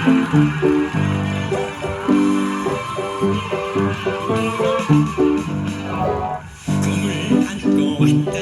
정말 아주 고맙다.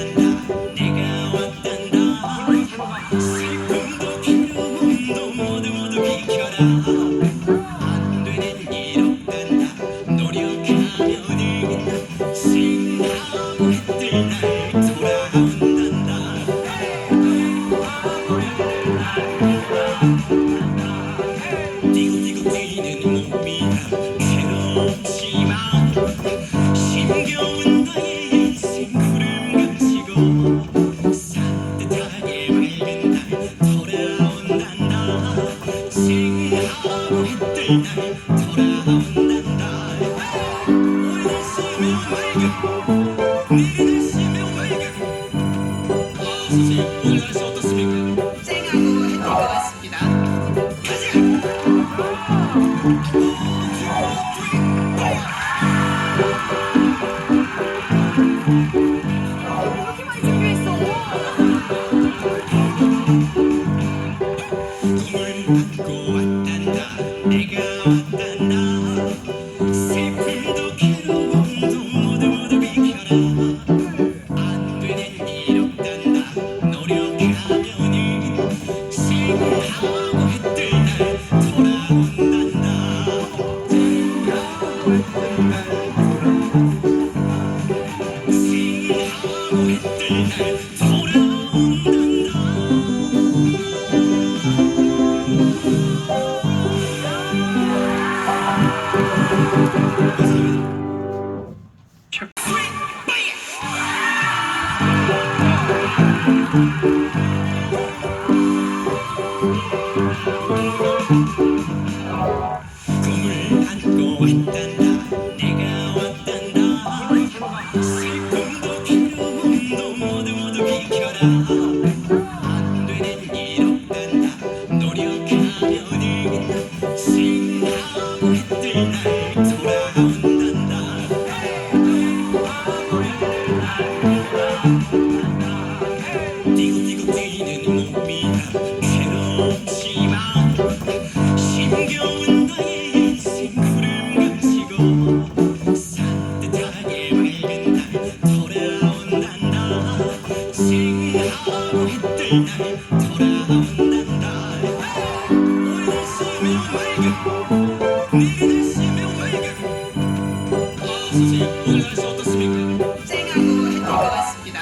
있어서 연구하면서 어떻습니까? 쨍하고 했던 것 같습니다.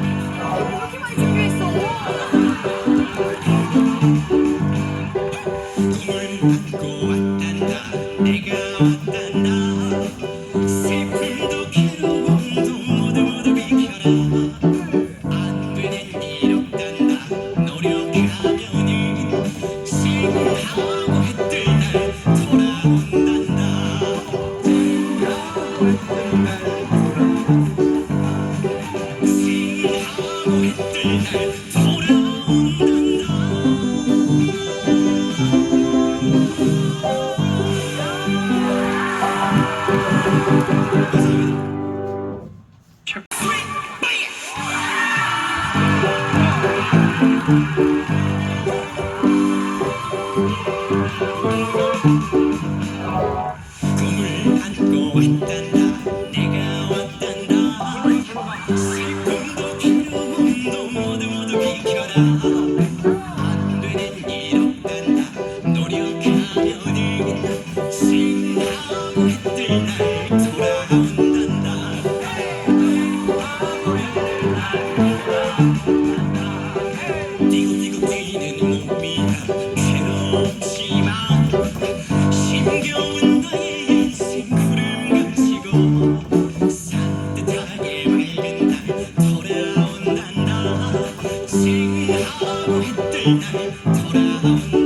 이렇게 많이 준비했어. 물 안고 왔단다 내가 왔다 「そラの船」